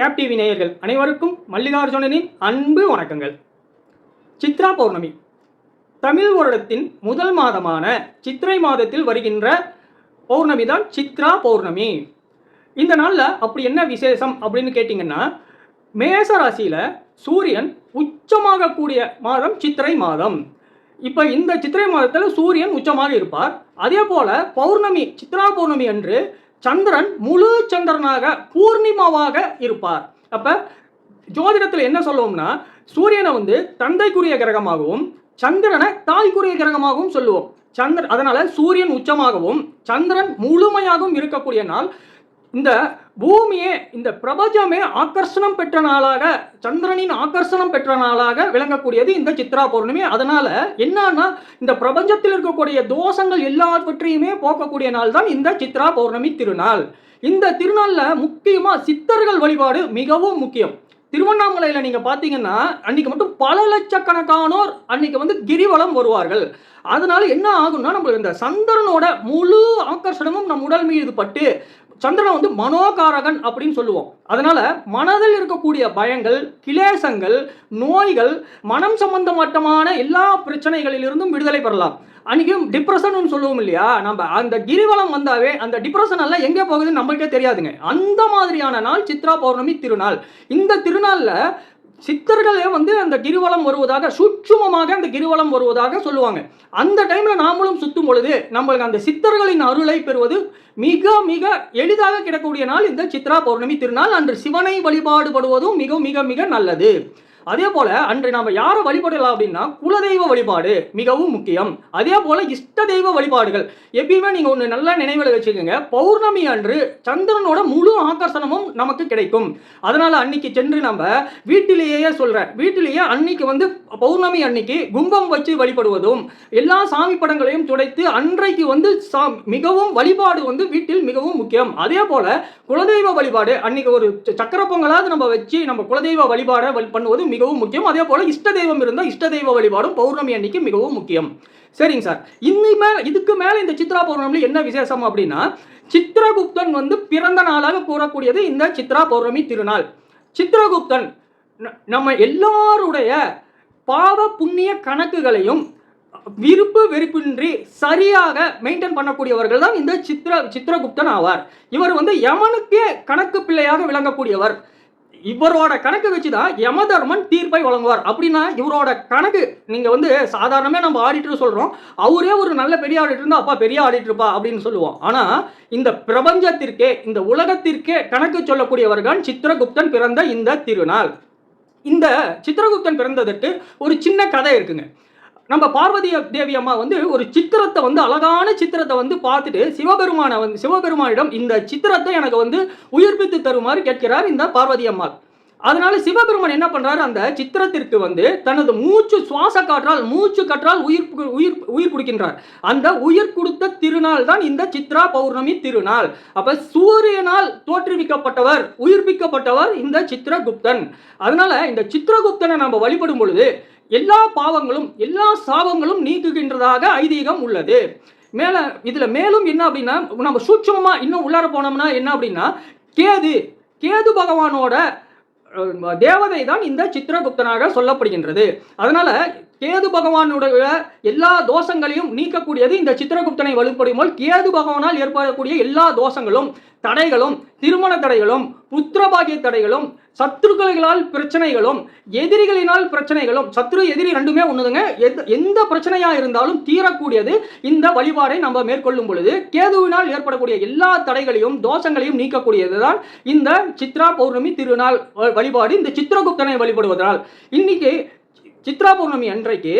Gap TV நேயர்கள் அனைவருக்கும் மல்லிகார்ஜுனனின் அன்பு வணக்கங்கள். சித்ரா பௌர்ணமி. தமிழ் வருடத்தின் முதல் மாதமான சித்திரை மாதத்தில் வருகின்ற பௌர்ணமி தான் சித்ரா பௌர்ணமி. இந்த நாளில் அப்படி என்ன விசேஷம் அப்படின்னு கேட்டிங்கன்னா மேச ராசியில் சூரியன் உச்சமாகக்கூடிய மாதம் சித்திரை மாதம். இப்போ இந்த சித்திரை மாதத்தில் சூரியன் உச்சமாக இருப்பார். அதே போல் பௌர்ணமி சித்ரா பௌர்ணமி அன்று சந்திரன் முழு சந்திரனாக பூர்ணிமாவாக இருப்பார். அப்போ ஜோதிடத்தில் என்ன சொல்லுவோம்னா சூரியனை வந்து தந்தைக்குரிய கிரகமாகவும் சந்திரனை தாய்க்குரிய கிரகமாகவும் சொல்லுவோம். சந்திர அதனால சூரியன் உச்சமாகவும் சந்திரன் முழுமையாகவும் இருக்கக்கூடிய நாள் இந்த பூமியே இந்த பிரபஞ்சமே ஆக்கர்ஷணம் பெற்ற நாளாக சந்திரனின் ஆக்கர்ஷணம் பெற்ற நாளாக விளங்கக்கூடியது இந்த சித்ரா பௌர்ணமி. அதனால என்னன்னா இந்த பிரபஞ்சத்தில் இருக்கக்கூடிய தோஷங்கள் எல்லாவற்றையுமே போக்கக்கூடிய நாள் தான் இந்த சித்ரா பௌர்ணமி திருநாள். இந்த திருநாளில் முக்கியமாக சித்தர்கள் வழிபாடு மிகவும் முக்கியம். திருவண்ணாமலையில் நீங்கள் பார்த்தீங்கன்னா அன்னைக்கு மட்டும் பல லட்சக்கணக்கானோர் அன்னைக்கு வந்து கிரிவலம் வருவார்கள். அதனால என்ன ஆகும்னா நம்மளுக்கு இந்த சந்திரனோட முழு ஆக்கர்ஷணமும் நம் உடல் மீது பட்டு சந்திரனை வந்து மனோகாரகன் அப்படின்னு சொல்லுவோம். அதனால மனதில் இருக்கக்கூடிய பயங்கள் கிளேசங்கள் நோய்கள் மனம் சம்பந்தமட்டமான எல்லா பிரச்சனைகளிலிருந்தும் விடுதலை பெறலாம். அன்றைக்கும் டிப்ரெஷன் சொல்லுவோம் இல்லையா? நம்ம அந்த கிரிவலம் வந்தாவே அந்த டிப்ரெஷன் எல்லாம் எங்கே போகுதுன்னு நம்மளுக்கே தெரியாதுங்க. அந்த மாதிரியான நாள் சித்ரா பௌர்ணமி திருநாள். இந்த திருநாளில் சித்தர்களே வந்து அந்த கிரிவலம் வருவதாக சூட்சுமமாக அந்த கிரிவலம் வருவதாக சொல்லுவாங்க. அந்த டைமில் நாமளும் சுற்றும் பொழுது நம்மளுக்கு அந்த சித்தர்களின் அருளை பெறுவது மிக மிக எளிதாக கிடக்கூடிய நாள் இந்த சித்ரா பௌர்ணமி திருநாள். அன்று சிவனை வழிபாடுபடுவதும் மிக மிக மிக நல்லது. அதே போல அன்று நாம யாரை வழிபடலாம் அப்படின்னா குலதெய்வ வழிபாடு மிகவும் முக்கியம். அதே போல இஷ்ட தெய்வ வழிபாடுகள். எப்பயுமே நீங்க ஒன்று நல்லா நினைவில் வச்சுக்கோங்க. பௌர்ணமி அன்று சந்திரனோட முழு ஆகர்ஷணமும் நமக்கு கிடைக்கும். அதனால அன்னைக்கு சென்று நம்ம வீட்டிலேயே சொல்றேன். வீட்டிலேயே அன்னைக்கு வந்து பௌர்ணமி அன்னைக்கு கும்பம் வச்சு வழிபடுவதும் எல்லா சாமி படங்களையும் துடைத்து அன்றைக்கு வந்து சா மிகவும் வழிபாடு வந்து வீட்டில் மிகவும் முக்கியம். அதே போல குலதெய்வ வழிபாடு அன்னைக்கு ஒரு சக்கர பொங்கலாவது நம்ம வச்சு நம்ம குலதெய்வ வழிபாடை பண்ணுவது மிக மிகவும் முக்கியம். அதே போல இஷ்ட தெய்வம் இருந்தால் இஷ்ட தெய்வ வழிபாடும் பௌர்ணமி அன்னைக்கு மிகவும் முக்கியம். சரிங்க சார். இன்னி மேல இதுக்கு மேல இந்த சித்ரா பௌர்ணமியில் என்ன விசேஷம் அப்படின்னா சித்திரகுப்தன் வந்து பிறந்த நாளாக கூறக்கூடியது இந்த சித்ரா பௌர்ணமி திருநாள். சித்திரகுப்தன் நம்ம எல்லாருடைய பாவ புண்ணிய கணக்குகளையும் விருப்பு வெறுப்பின்றி சரியாக மெயின்டைன் பண்ணக்கூடியவர்கள் தான் இந்த சித்ர சித்திரகுப்தன் ஆவார். இவர் வந்து யமனுக்கே கணக்கு பிள்ளையாக விளங்கக்கூடியவர். இவரோட கணக்கு வச்சு தான் யமதர்மன் தீர்ப்பை வழங்குவார். அப்படின்னா இவரோட கணக்கு நீங்கள் வந்து சாதாரணமே நம்ம ஆடிட்டர் சொல்கிறோம் அவரே ஒரு நல்ல பெரிய ஆடிட்டர் இருந்தால் அப்பா பெரிய ஆடிட்டர்ப்பா அப்படின்னு சொல்லுவோம். ஆனால் இந்த பிரபஞ்சத்திற்கே இந்த உலகத்திற்கே கணக்கு சொல்லக்கூடியவர்கள் சித்திரகுப்தன் பிறந்த இந்த திருநாள். இந்த சித்திரகுப்தன் பிறந்ததற்கு ஒரு சின்ன கதை இருக்குங்க. நம்ம பார்வதி தேவி அம்மா வந்து ஒரு சித்திரத்தை வந்து அழகான சித்திரத்தை வந்து பார்த்துட்டு சிவபெருமானை வந்து சிவபெருமானிடம் இந்த சித்திரத்தை எனக்கு வந்து உயிர்ப்பித்து தருமாறு கேட்கிறார் இந்த பார்வதி அம்மா அதனால சிவபெருமான் என்ன பண்றாரு? அந்த சித்திரத்திற்கு வந்து தனது மூச்சு சுவாச காற்றால் மூச்சு காற்றால் உயிர் கு- உயிர் உயிர் கொடுக்கின்றார். அந்த உயிர் கொடுத்த திருநாள் தான் இந்த சித்ரா பௌர்ணமி திருநாள். அப்ப சூரியனால் தோற்றுவிக்கப்பட்டவர் உயிர்ப்பிக்கப்பட்டவர் இந்த சித்திரகுப்தன். அதனால இந்த சித்திரகுப்தனை நம்ம வழிபடும் பொழுது எல்லா பாவங்களும் எல்லா சாபங்களும் நீக்குகின்றதாக ஐதீகம் உள்ளது. மேல இதுல மேலும் என்ன அப்படின்னா நம்ம சூட்சமாக இன்னும் உள்ளார போனோம்னா என்ன அப்படின்னா கேது கேது பகவானோட தேவதை தான் இந்த சித்திரகுப்தனாக சொல்லப்படுகின்றது. அதனால கேது பகவானுடைய எல்லா தோஷங்களையும் நீக்கக்கூடியது இந்த சித்திரகுப்தனை வழிபடும் போல் கேது பகவானால் ஏற்படக்கூடிய எல்லா தோஷங்களும் தடைகளும் திருமண தடைகளும் புத்திரபாகிய தடைகளும் சத்துருக்களால் பிரச்சனைகளும் எதிரிகளினால் பிரச்சனைகளும் சத்ரு எதிரி ரெண்டுமே ஒண்ணுதுங்க. எந்த எந்த பிரச்சனையா இருந்தாலும் தீரக்கூடியது இந்த வழிபாடை நம்ம மேற்கொள்ளும் பொழுது கேதுவினால் ஏற்படக்கூடிய எல்லா தடைகளையும் தோஷங்களையும் நீக்கக்கூடியதுதான் இந்த சித்ரா பௌர்ணமி திருநாள் வ- வழிபாடு இந்த சித்திரகுப்தனை வழிபடுவதனால் இன்னைக்கு சித்ரா பௌர்ணமி அன்றைக்கு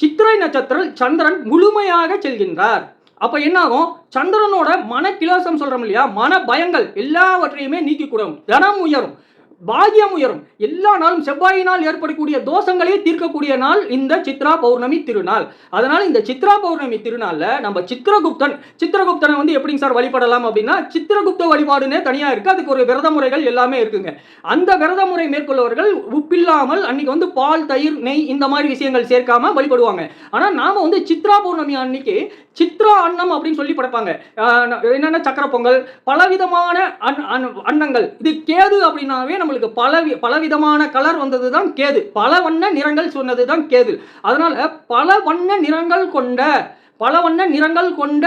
சித்திரை நட்சத்திரம் சந்திரன் முழுமையாக செல்கின்றார். அப்ப என்ன ஆகும் சந்திரனோட மன கிலோசம் சொல்றோம் இல்லையா? மன பயங்கள் எல்லாவற்றையுமே நீக்கி கூடும் தனம் உயரும். பாகியம் உயரும். எல்லா நாளும் செவ்வாயினால் ஏற்படக்கூடிய தோஷங்களே தீர்க்கக்கூடிய நாள் இந்த சித்ரா பௌர்ணமி திருநாள். அதனால இந்த சித்ரா பௌர்ணமி திருநாள்ல நம்ம சித்திரகுப்தன் சித்திரகுப்தனை வந்து எப்படிங்க சார் வழிபடலாம் அப்படின்னா சித்திரகுப்த வழிபாடுனே தனியா இருக்கு. அதுக்கு ஒரு விரத முறைகள் எல்லாமே இருக்குங்க. அந்த விரத முறை மேற்கொள்ளவர்கள் உப்பில்லாமல் அன்னைக்கு வந்து பால் தயிர் நெய் இந்த மாதிரி விஷயங்கள் சேர்க்காம வழிபடுவாங்க. ஆனா நாம வந்து சித்ரா பௌர்ணமி அன்னைக்கு சித்ரா அன்னம் அப்படின்னு சொல்லி படைப்பாங்க. என்னென்ன? சக்கர பொங்கல் பலவிதமான அன்- அன்- அன்னங்கள். இது கேது அப்படின்னாவே நம்மளுக்கு பல வி- பலவிதமான கலர் வந்தது தான் கேது. பல வண்ண நிறங்கள் சொன்னது தான் கேது. அதனால பல வண்ண நிறங்கள் கொண்ட பல வண்ண நிறங்கள் கொண்ட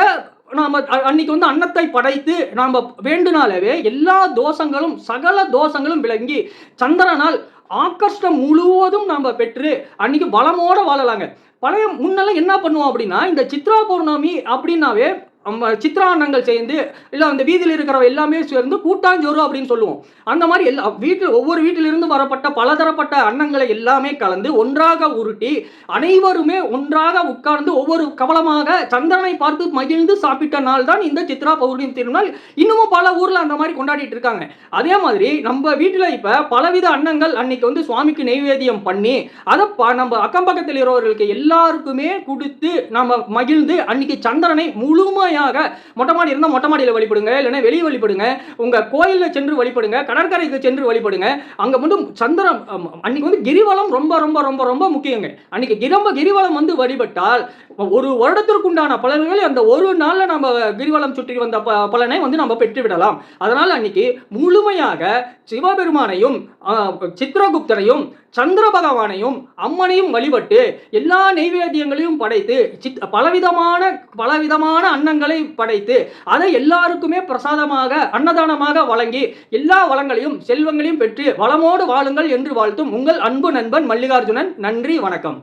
நாம் அன்னைக்கு வந்து அன்னத்தை படைத்து நாம் வேண்டுனாலவே எல்லா தோஷங்களும் சகல தோஷங்களும் விளங்கி சந்திரனால் ஆக்கர்ஷ்டம் முழுவதும் நாம் பெற்று அன்னைக்கு வளமோடு வாழலாங்க. பழைய முன்னெல்லாம் என்ன பண்ணுவோம் அப்படின்னா இந்த சித்ரா பௌர்ணமி அப்படின்னாவே நம்ம அன்னங்கள் சேர்ந்து இல்லை அந்த வீதியில் இருக்கிறவங்க எல்லாமே சேர்ந்து கூட்டாஞ்சோறு அப்படின்னு சொல்லுவோம். அந்த மாதிரி எல்லா வீட்டில் ஒவ்வொரு வீட்டிலிருந்து வரப்பட்ட பலதரப்பட்ட அன்னங்களை எல்லாமே கலந்து ஒன்றாக உருட்டி அனைவருமே ஒன்றாக உட்கார்ந்து ஒவ்வொரு கவலமாக சந்திரனை பார்த்து மகிழ்ந்து சாப்பிட்ட நாள் தான் இந்த சித்ரா பௌர்ணமி திருநாள். இன்னமும் பல ஊரில் அந்த மாதிரி கொண்டாடிட்டு இருக்காங்க. அதே மாதிரி நம்ம வீட்டில் இப்போ பலவித அன்னங்கள் அன்னைக்கு வந்து சுவாமிக்கு நெய்வேதியம் பண்ணி அதை ப- நம்ம அக்கம் பக்கத்தில் இருக்கிறவர்களுக்கு எல்லாருக்குமே கொடுத்து நம்ம மகிழ்ந்து அன்னைக்கு சந்திரனை முழுமையாக மொட்டை மாடி இருந்தால் மொட்டை மாடியில் வழிபடுங்க இல்லைன்னா வெளியே வழிபடுங்க உங்கள் கோயிலில் சென்று வழிபடுங்க கடற்கரைக்கு சென்று வழிபடுங்க. அங்கே வந்து சந்திரம் அன்னைக்கு வந்து கிரிவலம் ரொம்ப ரொம்ப ரொம்ப ரொம்ப முக்கியங்க. அன்னைக்கு கிரம்ப கிரிவலம் வந்து வழிபட்டால் ஒரு வருடத்திற்குண்டான பலன்களை அந்த ஒரு நாளில் நம்ம கிரிவலம் சுற்றி வந்த ப- பலனை வந்து நம்ம பெற்று விடலாம் அன்னைக்கு முழுமையாக சிவபெருமானையும் ஆ, சித்ரகுப்தனையும் சந்திர பகவானையும் அம்மனையும் வழிபட்டு எல்லா நெய்வேத்தியங்களையும் படைத்து சித் பலவிதமான பலவிதமான அன்னங்களை படைத்து அதை எல்லாருக்குமே பிரசாதமாக அன்னதானமாக வழங்கி எல்லா வளங்களையும் செல்வங்களையும் பெற்று வளமோடு வாழுங்கள் என்று வாழ்த்தும் உங்கள் அன்பு நண்பன் மல்லிகார்ஜுனன். நன்றி வணக்கம்.